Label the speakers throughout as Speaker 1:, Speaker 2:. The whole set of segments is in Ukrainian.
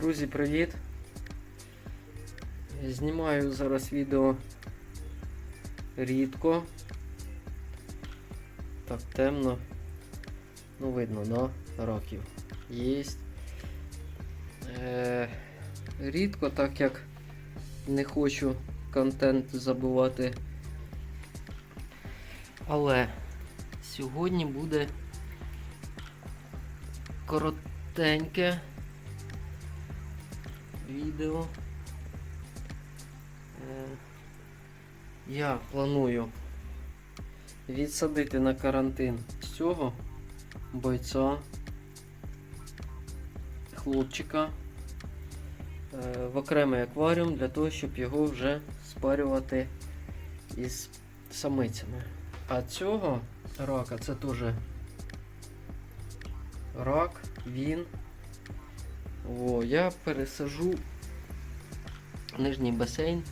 Speaker 1: Друзі, привіт! Знімаю зараз відео рідко. Так темно. Ну, видно, да? Раків єсть. Е, рідко, так як не хочу контент забувати. Але сьогодні буде коротеньке відео. Е, Я планую відсадити на карантин цього бойця, хлопчика е, в окремий акваріум для того, щоб його вже спарювати із самицями. А цього рака це теж рак, він. О, я пересажу нижній басейн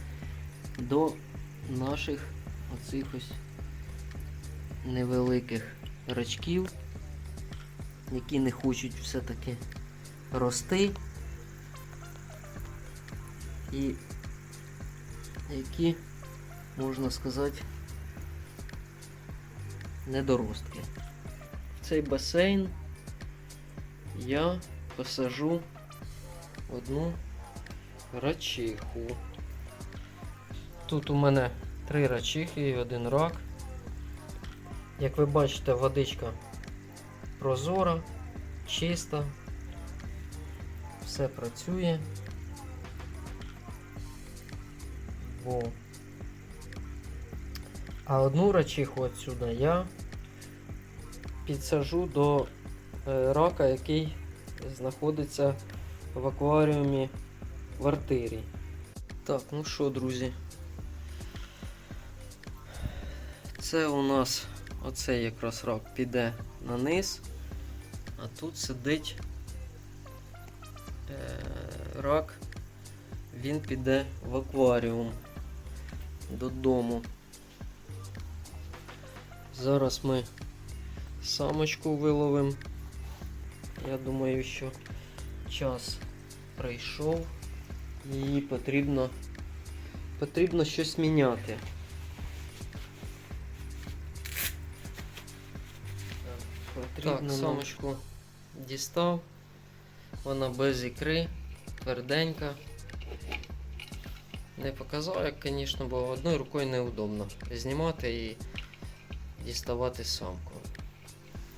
Speaker 1: до наших оцих ось невеликих рачків, які не хочуть все-таки рости. І які, можна сказати, недоростки. В цей басейн я посажу одну рачиху. Тут у мене три рачихи і один рак. Як ви бачите, водичка прозора, чиста, все працює. Во. А одну рачиху отсюда я підсажу до е, рака, який знаходиться в акваріумі в артирі. Так, ну що, друзі? Це у нас оцей якраз рак піде на низ, а тут сидить е, рак, він піде в акваріум додому. Зараз ми самочку виловимо. Я думаю, що час прийшов. Її потрібно потрібно щось міняти. Потрібно так, самочку дістав. Вона без ікри, тверденька. Не показав, як, звісно, бо одною рукою неудобно знімати і діставати самку.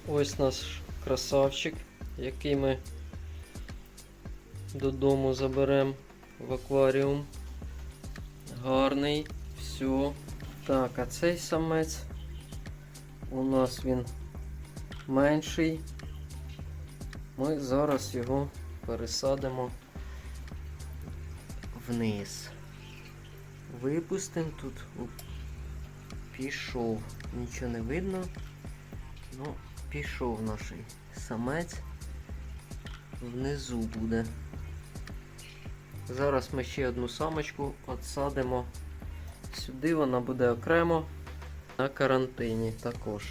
Speaker 1: Ось наш красавчик, який ми додому заберемо в акваріум. Гарний, все. Так, а цей самець у нас він менший. Ми зараз його пересадимо вниз. Випустимо тут. Пішов. Нічого не видно. Ну, пішов наш самець. Внизу буде. Зараз ми ще одну самочку отсадимо. Сюди вона буде окремо на карантині також.